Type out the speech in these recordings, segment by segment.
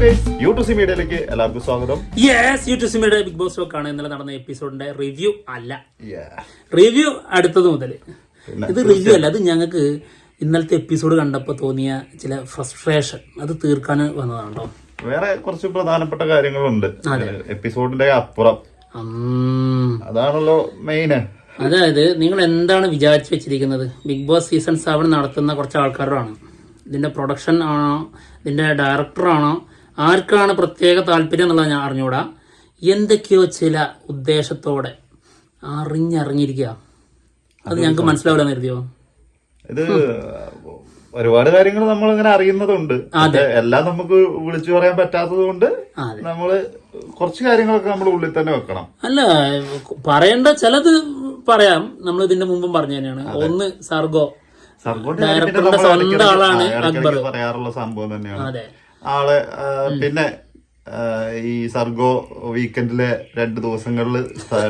Guys മീഡിയയിലേക്ക് എല്ലാവർക്കും സ്വാഗതം. യെസ് മീഡിയ ബിഗ് ബോസ് ആണ് ഇന്നലെ നടന്ന എപ്പിസോഡിന്റെ റിവ്യൂ അല്ല. റിവ്യൂ അടുത്തത് മുതൽ ഇത് റിവ്യൂ അല്ല അത് ഞങ്ങൾക്ക് ഇന്നലത്തെ എപ്പിസോഡ് കണ്ടപ്പോൾ തോന്നിയ ചില ഫ്രസ്ട്രേഷൻ അത് തീർക്കാൻ വന്നതാണോ വേറെ കുറച്ച് പ്രധാനപ്പെട്ട കാര്യങ്ങളുണ്ട്. എപ്പിസോഡിന്റെ അപ്പുറം. അതാണല്ലോ മെയിൻ അതായത് നിങ്ങൾ എന്താണ് വിചാരിച്ചു വെച്ചിരിക്കുന്നത്? ബിഗ് ബോസ് സീസൺ സെവൻ നടത്തുന്ന കുറച്ച് ആൾക്കാരാണ്. ഇതിന്റെ പ്രൊഡക്ഷൻ ആണോ? ഇതിന്റെ ഡയറക്ടറാണോ ആർക്കാണ് പ്രത്യേക താല്പര്യം എന്നുള്ളത് ഞാൻ അറിഞ്ഞുകൂടാ എന്തൊക്കെയോ ചില ഉദ്ദേശത്തോടെ അറിഞ്ഞറിഞ്ഞിരിക്കുക. അത് ഞങ്ങൾക്ക് മനസ്സിലാവില്ല കരുതിയോ? ഇത് ഒരുപാട് കാര്യങ്ങൾ നമ്മൾ ഇങ്ങനെ അറിയുന്നതുണ്ട് എല്ലാം നമുക്ക് വിളിച്ചു പറയാൻ പറ്റാത്തത് കൊണ്ട്. നമ്മൾ കുറച്ച് കാര്യങ്ങളൊക്കെ നമ്മൾ ഉള്ളിൽ തന്നെ വെക്കണം. അല്ല പറയേണ്ട ചിലത് പറയാം. നമ്മൾ ഇതിന്റെ മുമ്പും പറഞ്ഞു തന്നെയാണ്. ഒന്ന് സർഗോ. സർഗോ ഡയറക്ടറുടെ സ്വന്തം ആളാണ് അക്ബർ. പറയാറുള്ള സംഭവം തന്നെയാണ്. അതെ. ആൾ പിന്നെ ഈ സർഗോ വീക്കെൻഡിലെ രണ്ട് ദിവസങ്ങളിൽ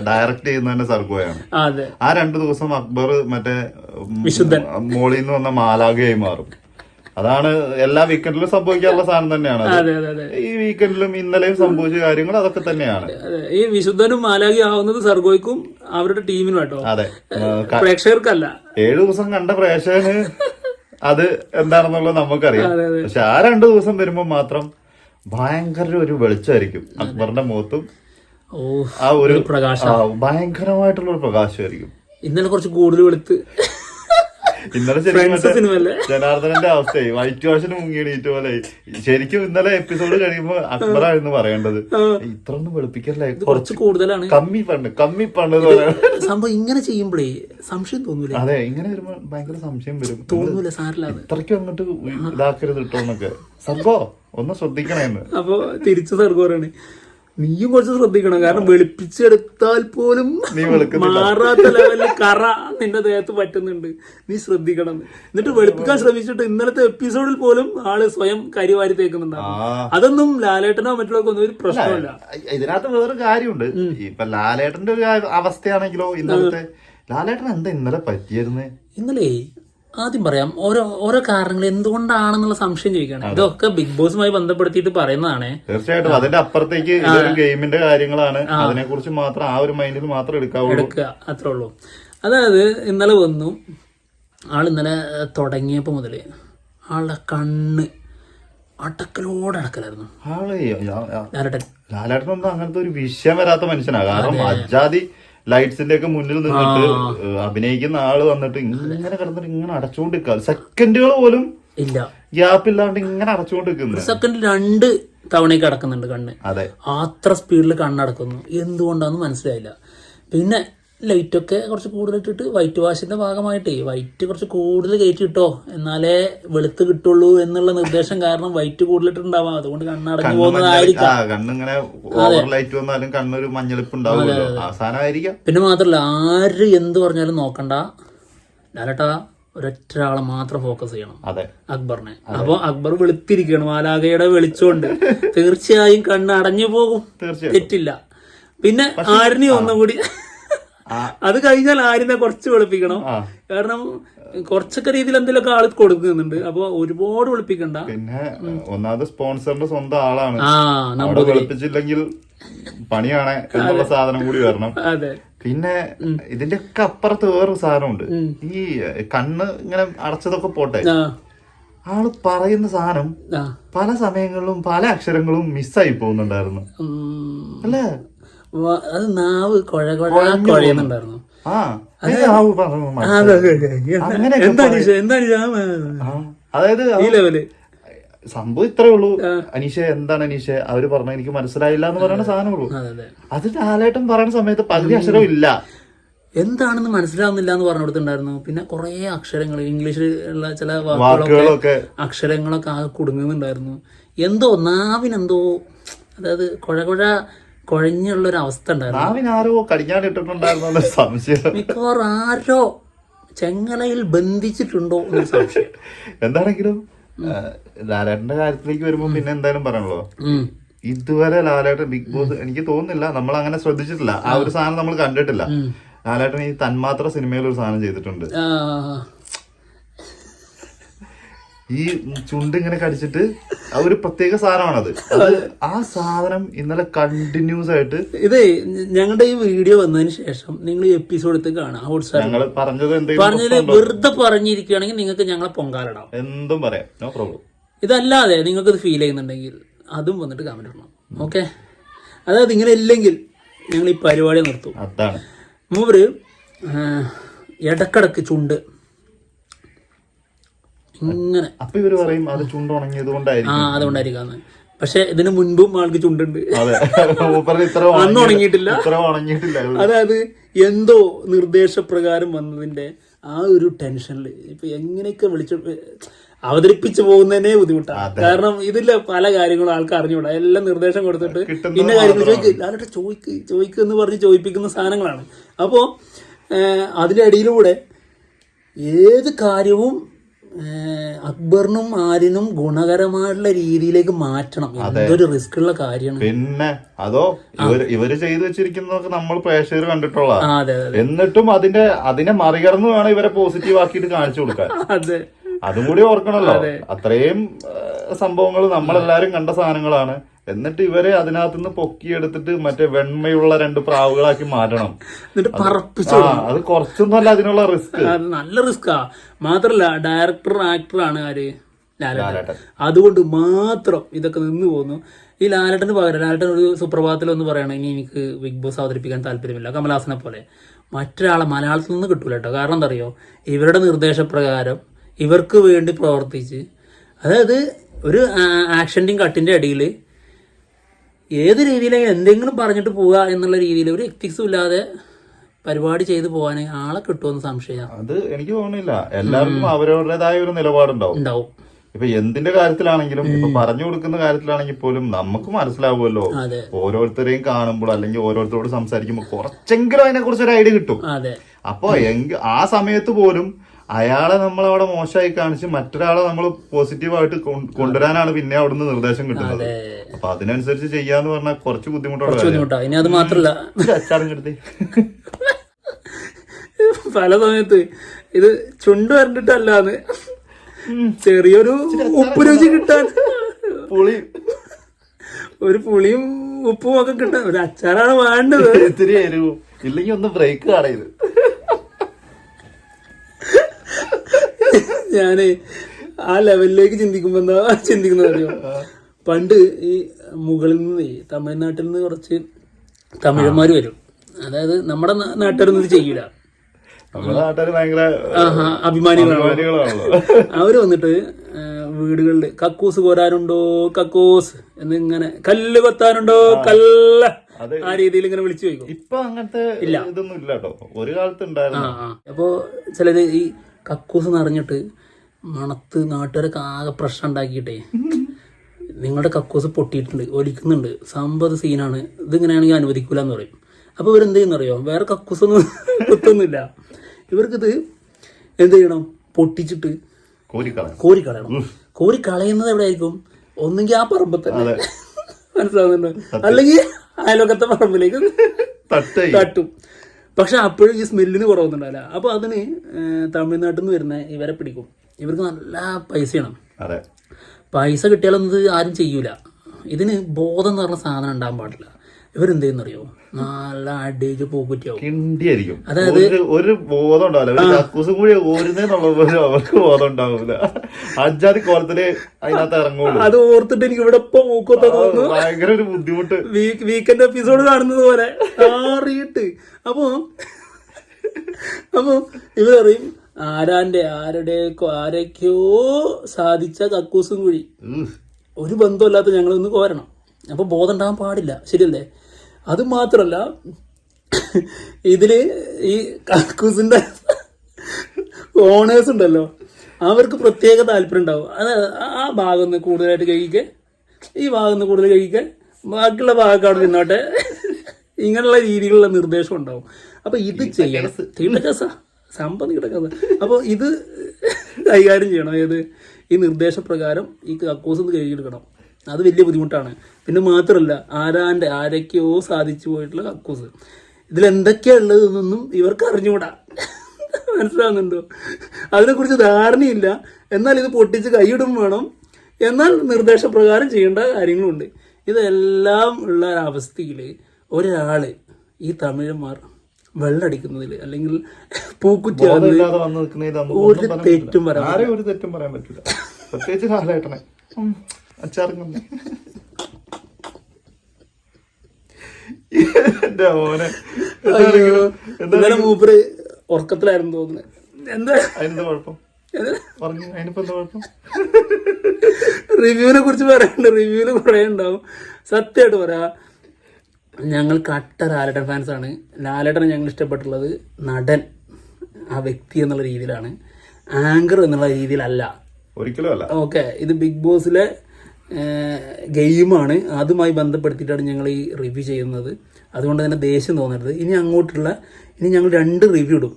ഡയറക്റ്റ് ചെയ്യുന്ന തന്നെ സർഗോയാണ്. ആ രണ്ട് ദിവസം അക്ബർ മറ്റേ. മോളിൽ നിന്ന് വന്ന മാലാഖയായി മാറും. അതാണ് എല്ലാ വീക്കെൻഡിലും സംഭവിക്കാനുള്ള സാധനം തന്നെയാണ്. ഈ വീക്കെൻഡിലും ഇന്നലെയും സംഭവിച്ച കാര്യങ്ങൾ അതൊക്കെ തന്നെയാണ്. ഈ വിശുദ്ധനും മാലാഖി ആവുന്നത് സർഗോയ്ക്കും അവരുടെ ടീമിനും കേട്ടോ അതെ. പ്രേക്ഷകർക്കല്ല. ഏഴു ദിവസം കണ്ട പ്രേക്ഷകന് അത് എന്താണെന്നുള്ളത് നമുക്കറിയാം. പക്ഷെ ആ രണ്ടു ദിവസം വരുമ്പോൾ മാത്രം ഭയങ്കര ഒരു വെളിച്ചമായിരിക്കും. അക്ബറിന്റെ മുഖത്തും ആ ഒരു പ്രകാശം. ഭയങ്കരമായിട്ടുള്ള ഒരു പ്രകാശമായിരിക്കും. ഇന്നലെ കുറച്ച് കൂടുതൽ വെളുത്ത്. ഇന്നലെ ശരിക്കും ജനാർദ്ദനന്റെ അവസ്ഥയെ. വൈറ്റ് വാഷിന് മുങ്ങിയണീറ്റ് പോലെ. ശരിക്കും ഇന്നലെ എപ്പിസോഡ് കഴിയുമ്പോ അക്ബറായിരുന്നു പറയേണ്ടത്. ഇത്ര ഒന്നും വെളുപ്പിക്കല്ലേ? കുറച്ച് കൂടുതലാണ്. കമ്മി പണ്ട് കമ്മി പണ്ട് സംഭവം ഇങ്ങനെ ചെയ്യുമ്പോഴേ സംശയം തോന്നൂല? അതെ ഇങ്ങനെ വരുമ്പോ ഭയങ്കര സംശയം വരും. തോന്നൂല സാറില്ല ഇത്രയ്ക്കും അങ്ങോട്ട് ഇതാക്കരുത് കിട്ടോന്നൊക്കെ സർഗോ ഒന്ന് ശ്രദ്ധിക്കണേന്ന്. അപ്പൊ തിരിച്ചു സർഗോറാണ്. നീയും കുറച്ച് ശ്രദ്ധിക്കണം. കാരണം വെളുപ്പിച്ചെടുത്താൽ പോലും. മാറാത്ത ലെവലിൽ കറ നിന്റെ ദേഹത്ത് പറ്റുന്നുണ്ട്. നീ ശ്രദ്ധിക്കണം. എന്നിട്ട് വെളുപ്പിക്കാൻ ശ്രമിച്ചിട്ട് ഇന്നലത്തെ എപ്പിസോഡിൽ പോലും ആൾ സ്വയം കരിവാരി തേക്കുന്നുണ്ടാവും. അതൊന്നും ലാലേട്ടനോ മറ്റുള്ള ഒന്നും ഒരു പ്രശ്നമില്ല. ഇതിനകത്ത് വേറെ കാര്യമുണ്ട്. ഇപ്പൊ ലാലേട്ടന്റെ ഒരു അവസ്ഥയാണെങ്കിലോ ഇന്നലത്തെ ലാലേട്ടൻ എന്താ ഇന്നലെ പറ്റിയിരുന്നേ ഇന്നലെ ആദ്യം പറയാം ഓരോ ഓരോ കാരണങ്ങൾ എന്തുകൊണ്ടാണെന്നുള്ള സംശയം ചോദിക്കുകയാണ്. ഇതൊക്കെ ബിഗ് ബോസുമായി ബന്ധപ്പെടുത്തിയിട്ട് പറയുന്നതാണ്. തീർച്ചയായിട്ടും. അതിന്റെ അപ്പുറത്തേക്ക് ഗെയിമിന്റെ കാര്യങ്ങളാണ്. അതിനെ കുറിച്ച് മാത്രം ആ ഒരു മൈൻഡിൽ മാത്രം എടുക്കാവുള്ളൂ. എടുക്കുക അത്രേ ഉള്ളൂ അതായത് ഇന്നലെ വന്നു. ആൾ ഇന്നലെ തുടങ്ങിയപ്പോ തുടങ്ങിയപ്പോൾ മുതൽ ആളുടെ കണ്ണ് അടക്കലോടെ അടക്കലായിരുന്നു. ലാലേട്ടൻ. ലാലേട്ടൻ ഒന്നും അങ്ങനത്തെ ഒരു വിഷയം വരാത്ത മനുഷ്യനാണ് കാരണം അജാതി ലൈറ്റ്സിന്റെ ഒക്കെ മുന്നിൽ നിന്നിട്ട് അഭിനയിക്കുന്ന ആൾ വന്നിട്ട് ഇങ്ങനെ കിടന്നിട്ട് ഇങ്ങനെ അടച്ചുകൊണ്ടിരിക്കുക സെക്കൻഡുകൾ പോലും ഇല്ല. ഗ്യാപ്പ് ഇല്ലാണ്ട് ഇങ്ങനെ അടച്ചുകൊണ്ടിരിക്കുന്നത് സെക്കൻഡ് രണ്ട് തവണയ്ക്ക് അടക്കുന്നുണ്ട് കണ്ണ്. അതെ. അത്ര സ്പീഡിൽ കണ്ണടക്കുന്നു. എന്തുകൊണ്ടാന്ന് മനസ്സിലായില്ല. പിന്നെ ലൈറ്റൊക്കെ കുറച്ച് കൂടുതൽ ഇട്ടിട്ട് വൈറ്റ് വാഷിന്റെ ഭാഗമായിട്ട് വൈറ്റ് കുറച്ച് കൂടുതൽ കയറ്റി ഇട്ടോ. എന്നാലേ വെളുത്ത് കിട്ടുള്ളൂ എന്നുള്ള നിർദ്ദേശം കാരണം വൈറ്റ് കൂടുതലിട്ടുണ്ടാവാം അതുകൊണ്ട് കണ്ണടഞ്ഞു പോകുന്നതായിരിക്കാം. പിന്നെ മാത്രല്ല ആര് എന്ത് പറഞ്ഞാലും നോക്കണ്ട. ലാലട്ടാ ഒരൊറ്റ ആളെ മാത്രം ഫോക്കസ് ചെയ്യണം. അതെ. അക്ബറിനെ. അപ്പൊ അക്ബർ വെളുത്തിരിക്കണം മാലാഖയുടെ വെളിച്ചോണ്ട് തീർച്ചയായും കണ്ണ് അടഞ്ഞു പോകും തെറ്റില്ല. പിന്നെ ആരിനെ ഒന്നുകൂടി ആ. അത് കഴിഞ്ഞാൽ ആരിനെ കുറച്ച് വെളുപ്പിക്കണം. കാരണം കുറച്ചൊക്കെ രീതിയിൽ എന്തെങ്കിലുമൊക്കെ ആൾ കൊടുക്കുന്നുണ്ട്. അപ്പൊ ഒരുപാട് വെളുപ്പിക്കണ്ട. പിന്നെ ഒന്നാമത് സ്പോൺസറിന്റെ സ്വന്തം ആളാണ്. അവിടെ നമ്പൂതിരി. വെളുപ്പിച്ചില്ലെങ്കിൽ പണിയാണ് എന്നുള്ള സാധനം കൂടി വരണം. അതെ. പിന്നെ ഇതിന്റെ ഒക്കെ അപ്പുറത്ത് വേറൊരു സാധനമുണ്ട്. ഈ കണ്ണ് ഇങ്ങനെ അടച്ചതൊക്കെ പോട്ടെ. ആൾ പറയുന്ന സാധനം പല സമയങ്ങളിലും പല അക്ഷരങ്ങളും മിസ്സായി പോകുന്നുണ്ടായിരുന്നു. അല്ലേ? അത് നാവ് കൊഴ കുഴ കുഴയുന്നുണ്ടായിരുന്നു. ആ ആ, ആ, ആ, അതായത് ഈ ലെവൽ. സംഭവം ഇത്രേ ഉള്ളൂ. അനീഷ എന്താണ് അനീഷ? അവർ പറഞ്ഞ എനിക്ക് മനസ്സിലായില്ല എന്ന് പറയുന്ന സാധനമുള്ളൂ ഉള്ളൂ. അതെ ലാലേട്ടൻ പറയുന്ന സമയത്ത് പകുതി അക്ഷരം ഇല്ല. എന്താണെന്ന് മനസ്സിലാവുന്നില്ല എന്ന് പറഞ്ഞു കൊടുത്തിട്ടുണ്ടായിരുന്നു പിന്നെ കുറേ അക്ഷരങ്ങൾ ഇംഗ്ലീഷിൽ ഉള്ള ചില വാക്കുകളൊക്കെ. വാക്കുകളൊക്കെ അക്ഷരങ്ങളൊക്കെ ആകെ കുടുങ്ങുന്നുണ്ടായിരുന്നു. എന്തോ നാവിനെന്തോ അതായത് കൊഴ കുഴ കുഴഞ്ഞുള്ള ഒരു അവസ്ഥ ഉണ്ടായിരുന്നു സംശയം. മിക്കവാറും ആരോ ചെങ്ങലയിൽ ബന്ധിച്ചിട്ടുണ്ടോ എന്നൊരു സംശയം. എന്താണെങ്കിലും ലാലേട്ടന്റെ കാര്യത്തിലേക്ക് വരുമ്പോ പിന്നെ എന്തായാലും പറയണല്ലോ ഇതുവരെ ലാലേട്ടൻ ബിഗ് ബോസ് എനിക്ക് തോന്നുന്നില്ല നമ്മൾ അങ്ങനെ ശ്രദ്ധിച്ചിട്ടില്ല. ആ ഒരു സാധനം നമ്മൾ കണ്ടിട്ടില്ല. ലാലേട്ടൻ ഈ തന്മാത്ര സിനിമയിൽ ഒരു സാധനം ചെയ്തിട്ടുണ്ട്. ഈ ചുണ്ട് ഇങ്ങനെ കടിച്ചിട്ട് ആ ഒരു പ്രത്യേക സാധനമാണത്. അത് ആ സാധനം ഇന്നലെ കണ്ടിന്യൂസ് ആയിട്ട് ഇതേ ഞങ്ങളുടെ ഈ വീഡിയോ വന്നതിന് ശേഷം നിങ്ങൾ ഈ എപ്പിസോഡ് എടുത്ത് കാണാം പറഞ്ഞത് ഞങ്ങൾ പറഞ്ഞത് എന്തെങ്കിലും വെറുതെ പറഞ്ഞിരിക്കുകയാണെങ്കിൽ നിങ്ങൾക്ക് ഞങ്ങളെ പൊങ്കാലിടാം. എന്തും പറയാം. നോ പ്രോബ്ലം ഇതല്ലാതെ നിങ്ങൾക്ക് ഇത് ഫീൽ ചെയ്യുന്നുണ്ടെങ്കിൽ അതും വന്നിട്ട് കമന്റ് ഇടണം. ഓക്കെ അതായത് ഇങ്ങനെ ഇല്ലെങ്കിൽ ഞങ്ങൾ ഈ പരിപാടി നിർത്തും. അതാണ്. മൂവര് ഇടക്കിടക്ക് ചുണ്ട് ഇങ്ങനെ. അപ്പൊ ഇവർ പറയും അത് ചുണ്ട് ഉണങ്ങിയത് ആ കൊണ്ടായിരിക്കും അതുകൊണ്ടായിരിക്കാന്ന് പക്ഷെ ഇതിന് മുൻപും ആൾക്ക് ചുണ്ടുണ്ട്. അന്ന് ഉണങ്ങിയിട്ടില്ല. അതായത് എന്തോ നിർദ്ദേശപ്രകാരം വന്നതിന്റെ ആ ഒരു ടെൻഷനിൽ ഇപ്പൊ എങ്ങനെയൊക്കെ വിളിച്ചു അവതരിപ്പിച്ചു പോകുന്നതന്നെ ബുദ്ധിമുട്ടാണ് കാരണം ഇതില്ല പല കാര്യങ്ങളും ആൾക്ക് അറിഞ്ഞുകൂടാ. എല്ലാം നിർദ്ദേശം കൊടുത്തിട്ട് ഇന്ന കാര്യങ്ങൾ ചോദിക്ക്. ലാലട്ട ചോദിക്ക്. ചോദിക്ക് എന്ന് പറഞ്ഞ് ചോദിപ്പിക്കുന്ന സാധനങ്ങളാണ്. അപ്പോൾ അതിന്റെ ഇടയിലൂടെ ഏത് കാര്യവും അക്ബറിനും ആരിനും ഗുണകരമായിട്ടുള്ള രീതിയിലേക്ക് മാറ്റണം. എന്തൊരു റിസ്ക് ഉള്ള കാര്യമാണ്. പിന്നെ അതോ ഇവർ ഇവർ ചെയ്തു വെച്ചിരിക്കുന്നതൊക്കെ നമ്മൾ പ്രേക്ഷകർ കണ്ടിട്ടുള്ള എന്നിട്ടും അതിന്റെ അതിനെ മറികടന്ന് വേണം ഇവരെ പോസിറ്റീവ് ആക്കിയിട്ട് കാണിച്ചു കൊടുക്കാൻ. അതെ. അതും കൂടി ഓർക്കണല്ലോ. അത്രയും സംഭവങ്ങൾ നമ്മളെല്ലാരും കണ്ട സാധനങ്ങളാണ്. എന്നിട്ട് ഇവരെ അതിനകത്ത് നിന്ന് പൊക്കിയെടുത്തിട്ട് മറ്റേ വെണ്മയുള്ള രണ്ട് പ്രാവുകളാക്കി മാറ്റണം. എന്നിട്ട് പറപ്പിച്ചു അത് കുറച്ചൊന്നുമല്ല അതിനുള്ള റിസ്ക്. നല്ല റിസ്ക്കാ. മാത്രല്ല ഡയറക്ടർ ആക്ടറാണ് ആര്? ലാലേട്ടൻ. അതുകൊണ്ട് മാത്രം ഇതൊക്കെ നിന്ന് പോകുന്നു ഈ ലാലേട്ടന് പകരം ലാലേട്ടൻ ഒരു സുപ്രഭാതത്തിൽ ഒന്ന് പറയണം ഇനി എനിക്ക് ബിഗ് ബോസ് അവതരിപ്പിക്കാൻ താല്പര്യമില്ല. കമലഹാസനെ പോലെ. മറ്റൊരാളെ മലയാളത്തിൽ നിന്ന് കിട്ടൂല കേട്ടോ. കാരണം എന്തറിയോ ഇവരുടെ നിർദ്ദേശപ്രകാരം ഇവർക്ക് വേണ്ടി പ്രവർത്തിച്ച് അതായത് ഒരു ആക്ഷന്റെയും കട്ടിന്റെ ഇടയിൽ ഏത് രീതിയിലെങ്കിലും എന്തെങ്കിലും പറഞ്ഞിട്ട് പോവുക എന്നുള്ള രീതിയിൽ ഒരു എത്തിക്സും ഇല്ലാതെ പരിപാടി ചെയ്തു പോകാൻ ആളെ കിട്ടുമെന്ന് സംശയം. അത് എനിക്ക് തോന്നുന്നില്ല. എല്ലാവർക്കും അവരവരുടേതായ ഒരു നിലപാടുണ്ടാവും. ഉണ്ടാവും. ഇപ്പൊ എന്തിന്റെ കാര്യത്തിലാണെങ്കിലും ഇപ്പൊ പറഞ്ഞു കൊടുക്കുന്ന കാര്യത്തിലാണെങ്കിൽ പോലും നമുക്ക് മനസ്സിലാവുമല്ലോ. ഓരോരുത്തരെയും കാണുമ്പോൾ അല്ലെങ്കിൽ ഓരോരുത്തരോട് സംസാരിക്കുമ്പോൾ കുറച്ചെങ്കിലും അതിനെ കുറിച്ച് ഒരു ഐഡിയ കിട്ടും. അപ്പൊ ആ സമയത്ത് പോലും അയാളെ നമ്മൾ അവിടെ മോശമായി കാണിച്ച് മറ്റൊരാളെ നമ്മൾ പോസിറ്റീവായിട്ട് കൊണ്ടുവരാനാണ് പിന്നെ അവിടുന്ന് നിർദ്ദേശം കിട്ടുന്നത്. അപ്പൊ അതിനനുസരിച്ച് ചെയ്യാന്ന് പറഞ്ഞാൽ കുറച്ച് ബുദ്ധിമുട്ടുള്ള കുറച്ച് ബുദ്ധിമുട്ടാ. ഇനി അത് മാത്രല്ല. പല സമയത്ത് ഇത് ചുണ്ട് വരണ്ടിട്ടല്ലാന്ന്. ചെറിയൊരു ഉപ്പ് രുചി കിട്ടാൻ. പുളി. ഒരു പുളിയും ഉപ്പും ഒക്കെ കിട്ടാൻ. ഒരു അച്ചാറാണ് വേണ്ടത്. ഇത്തിരി എരിവും. ഇല്ലെങ്കിൽ ഒന്ന് ബ്രേക്ക് കാണയത് ഞാൻ ആ ലെവലിലേക്ക് ചിന്തിക്കുമ്പോ എന്താ ചിന്തിക്കുന്നത് അറിയോ? പണ്ട് ഈ മുകളിൽ നിന്ന് ഈ തമിഴ്നാട്ടിൽ നിന്ന് കുറച്ച് തമിഴന്മാർ വരും. അതായത് നമ്മുടെ നാട്ടുകാരൊന്നും ഇത് ചെയ്യൂല. അഭിമാനികളാണ്? അവർ വന്നിട്ട് വീടുകളിൽ വീടുകളിൽ കക്കൂസ് കോരാനുണ്ടോ കക്കൂസ് എന്നിങ്ങനെ കല്ല് കൊത്താനുണ്ടോ കല്ല് ആ രീതിയിൽ ഇങ്ങനെ വിളിച്ചു ചോദിക്കും. ഇപ്പൊ അങ്ങനത്തെ ഇല്ല. ഇതൊന്നും ഇല്ല കേട്ടോ ഒരു കാലത്ത് ഉണ്ടായിരുന്നു. അപ്പോ ചിലര് ഈ കക്കൂസ് നിറഞ്ഞിട്ട് മണത്ത് നാട്ടുകാരൊക്കെ ആകെ പ്രശ്നം ഉണ്ടാക്കിയിട്ടേ. നിങ്ങളുടെ കക്കൂസ് പൊട്ടിയിട്ടുണ്ട് ഒലിക്കുന്നുണ്ട്. സമ്പത് സീനാണ്. ഇതിങ്ങനെയാണെങ്കിൽ അനുവദിക്കൂല എന്ന് പറയും. അപ്പൊ ഇവരെന്ത് ചെയ്യുന്നറിയോ വേറെ കക്കൂസൊന്നും കുത്തൊന്നുമില്ല. ഇവർക്കിത് എന്ത് ചെയ്യണം? പൊട്ടിച്ചിട്ട് കോരി കളയണം കോരി കളയുന്നത് എവിടെ ആയിരിക്കും ഒന്നെങ്കിൽ ആ പറമ്പത്തന്നെ. മനസ്സിലാവുന്നുണ്ടോ? അല്ലെങ്കിൽ അയലോക്കത്തെ പറമ്പിലേക്ക് തട്ടും. പക്ഷെ അപ്പോഴും ഈ സ്മെല്ലിന് കുറവൊന്നുണ്ടാവില്ല. അപ്പൊ അതിന് തമിഴ്നാട്ടിൽ നിന്ന് വരുന്ന ഇവരെ പിടിക്കും. ഇവർക്ക് നല്ല പൈസയാണ്. പൈസ കിട്ടിയാലൊന്നും ആരും ചെയ്യൂല. ഇതിന് ബോധം എന്ന് പറഞ്ഞ സാധനം ഉണ്ടാകാൻ പാടില്ല. ഇവരെന്ത് ചെയ്യുന്നറിയോ നല്ല അടിച്ച് പൂക്കുറ്റിയാവും അതായത് ഒരു ബോധം ഉണ്ടാവില്ല. അവർക്ക് ബോധം ഉണ്ടാവില്ല. അഞ്ചാതി കോലത്തിൽ അതിനകത്ത് ഇറങ്ങുള്ളൂ. അത് ഓർത്തിട്ട് എനിക്ക് ഇവിടെ ഇപ്പൊ മൂക്കൊത്ത തോന്നുന്നു. ഭയങ്കര ഒരു ബുദ്ധിമുട്ട്. വീക്ക് വീക്കെൻഡ് എപ്പിസോഡ് കാണുന്നത് പോലെ. അറിയിട്ട് അപ്പോ അപ്പൊ ഇവരറിയും ആരാന്റെ ആരുടെ ആരൊക്കെയോ സാധിച്ച കക്കൂസും കുഴി ഒരു ബന്ധമില്ലാത്ത ഞങ്ങൾ കോരണം. അപ്പൊ ബോധം ഉണ്ടാകാൻ പാടില്ല. ശരിയല്ലേ? അത് മാത്രല്ല ഇതിൽ ഈ കക്കൂസിന്റെ ഓണേഴ്സ് ഉണ്ടല്ലോ അവർക്ക് പ്രത്യേക താല്പര്യം ഉണ്ടാവും. അത് ആ ഭാഗം നിന്ന് കൂടുതലായിട്ട് കഴിക്കുക ഈ ഭാഗം നിന്ന് കൂടുതൽ കഴിക്കുക ബാക്കിയുള്ള ഭാഗക്കാട് അവിടെ നിന്നോട്ടെ. ഇങ്ങനെയുള്ള രീതിയിലുള്ള നിർദ്ദേശം ഉണ്ടാവും. അപ്പൊ ഇത് ചെയ്യണം തീട്ടക്കസ സംഭവം കിടക്കാതെ അപ്പോൾ ഇത് കൈകാര്യം ചെയ്യണം. ഏത് ഈ നിർദ്ദേശപ്രകാരം ഈ കക്കൂസ് ഒന്ന് കഴുകിയെടുക്കണം അത് വലിയ ബുദ്ധിമുട്ടാണ്. പിന്നെ മാത്രമല്ല ആരാന്റെ ആരൊക്കെയോ സാധിച്ചു പോയിട്ടുള്ള കക്കൂസ്. ഇതിലെന്തൊക്കെയാണ് ഉള്ളതെന്നൊന്നും ഇവർക്ക് അറിഞ്ഞുകൂടാ മനസ്സിലാകുന്നുണ്ടോ അതിനെക്കുറിച്ച് ധാരണയില്ല. എന്നാൽ ഇത് പൊട്ടിച്ച് കൈയിടും വേണം. എന്നാൽ നിർദ്ദേശപ്രകാരം ചെയ്യേണ്ട കാര്യങ്ങളുണ്ട്. ഇതെല്ലാം ഉള്ള അവസ്ഥയിൽ ഒരാൾ ഈ തമിഴന്മാർ വെള്ളടിക്കുന്നതിൽ അല്ലെങ്കിൽ പൂക്കുറ്റി ഒരു തെറ്റും. പറയാൻ പറ്റില്ല. പ്രത്യേകിച്ച് ലാലേട്ടനെ ഉം, അച്ചാറും എന്റെ മോനെ. അയ്യോ ഇന്നലെ മൂപ്പര് ഉറക്കത്തിലായിരുന്നു തോന്നുന്നത് എന്താ? അതിനെന്താ കുഴപ്പം? റിവ്യൂവിനെ കുറിച്ച് പറയണ്ട റിവ്യൂവിൽ കുറേ ഉണ്ടാവും. സത്യമായിട്ട് പറയാ ഞങ്ങൾ കട്ട ലാലേട്ടൻ ഫാൻസ് ആണ്. ലാലേട്ടനെ ഞങ്ങൾ ഇഷ്ടപ്പെട്ടുള്ളത് നടൻ ആ വ്യക്തി എന്നുള്ള രീതിയിലാണ്. ആങ്കർ എന്നുള്ള രീതിയിലല്ല. ഒരിക്കലും അല്ല. ഓക്കെ ഇത് ബിഗ് ബോസിലെ ഗെയിമാണ് അതുമായി ബന്ധപ്പെടുത്തിയിട്ടാണ് ഞങ്ങൾ ഈ റിവ്യൂ ചെയ്യുന്നത്. അതുകൊണ്ട് തന്നെ ദേഷ്യം തോന്നരുത്. ഇനി അങ്ങോട്ടുള്ള ഇനി ഞങ്ങൾ രണ്ട് റിവ്യൂ ഇടും.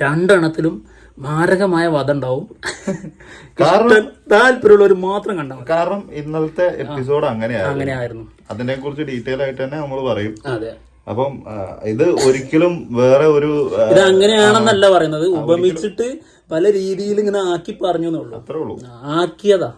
രണ്ടെണ്ണത്തിലും മാരകമായ വധം ഉണ്ടാവും. കാരണം താല്പര്യമുള്ളവർ മാത്രം കണ്ടാൽ കാരണം ഇന്നത്തെ എപ്പിസോഡ് അങ്ങനെയായിരുന്നു. അങ്ങനെയായിരുന്നു. അതിനെ കുറിച്ച് ഡീറ്റെയിൽ ആയിട്ട് തന്നെ നമ്മൾ പറയും. അതെ. അപ്പം ഇത് ഒരിക്കലും വേറെ ഒരു ഇത് അങ്ങനെയാണെന്നല്ല പറയുന്നത്. ഉപമിച്ചിട്ട് പല രീതിയിൽ ഇങ്ങനെ ആക്കി പറഞ്ഞു എന്നുള്ളൂ അത്രേ ഉള്ളൂ. ആക്കിയതാ.